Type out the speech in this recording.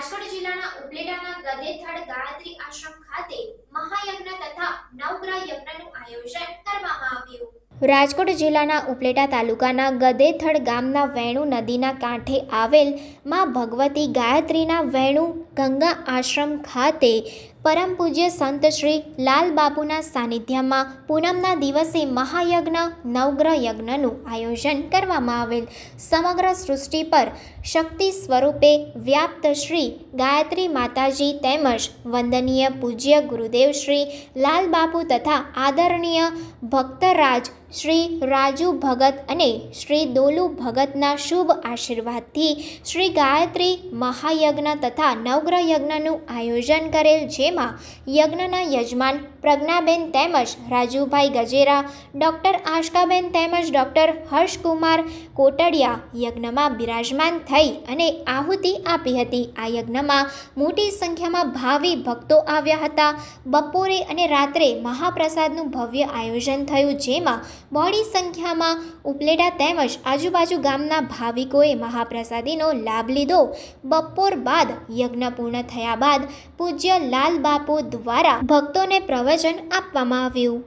રાજકોટ જિલ્લાના ઉપલેટાના ગદેથળ ગાયત્રી આશ્રમ ખાતે મહાયજ્ઞ તથા નવગ્રહ યજ્ઞનું આયોજન કરવામાં આવ્યું. રાજકોટ જિલ્લાના ઉપલેટા તાલુકાના ગદેથડ ગામના વેણુ નદીના કાંઠે આવેલમાં ભગવતી ગાયત્રીના વેણુ ગંગા આશ્રમ ખાતે પરમ પૂજ્ય સંત શ્રી લાલબાપુના સાનિધ્યમાં પૂનમના દિવસે મહાયજ્ઞ, નવગ્રહ યજ્ઞનું આયોજન કરવામાં આવેલ. સમગ્ર સૃષ્ટિ પર શક્તિ સ્વરૂપે વ્યાપ્ત શ્રી ગાયત્રી માતાજી તેમજ વંદનીય પૂજ્ય ગુરુદેવ શ્રી લાલબાપુ તથા આદરણીય ભક્તરાજ શ્રી રાજુ ભગત અને શ્રી દોલુ ભગતના શુભ આશીર્વાદથી શ્રી ગાયત્રી મહાયજ્ઞ તથા નવગ્રહ યજ્ઞનું આયોજન કરેલ જેમાં યજ્ઞના યજમાન પ્રજ્ઞાબેન તેમજ રાજુભાઈ ગજેરા, ડૉક્ટર આશકાબેન તેમજ ડૉક્ટર હર્ષકુમાર કોટડિયા યજ્ઞમાં બિરાજમાન થઈ અને આહુતિ આપી હતી. આ યજ્ઞમાં મોટી સંખ્યામાં ભાવિ ભક્તો આવ્યા હતા. બપોરે અને રાત્રે મહાપ્રસાદનું ભવ્ય આયોજન થયું જેમાં બહોળી સંખ્યામાં ઉપલેટા તેમજ આજુબાજુ ગામના ભાવિકોએ મહાપ્રસાદીનો લાભ લીધો. બપોર બાદ યજ્ઞ પૂર્ણ થયા બાદ પૂજ્ય લાલ બાપુ દ્વારા ભક્તોને પ્રવચન આપવામાં આવ્યું.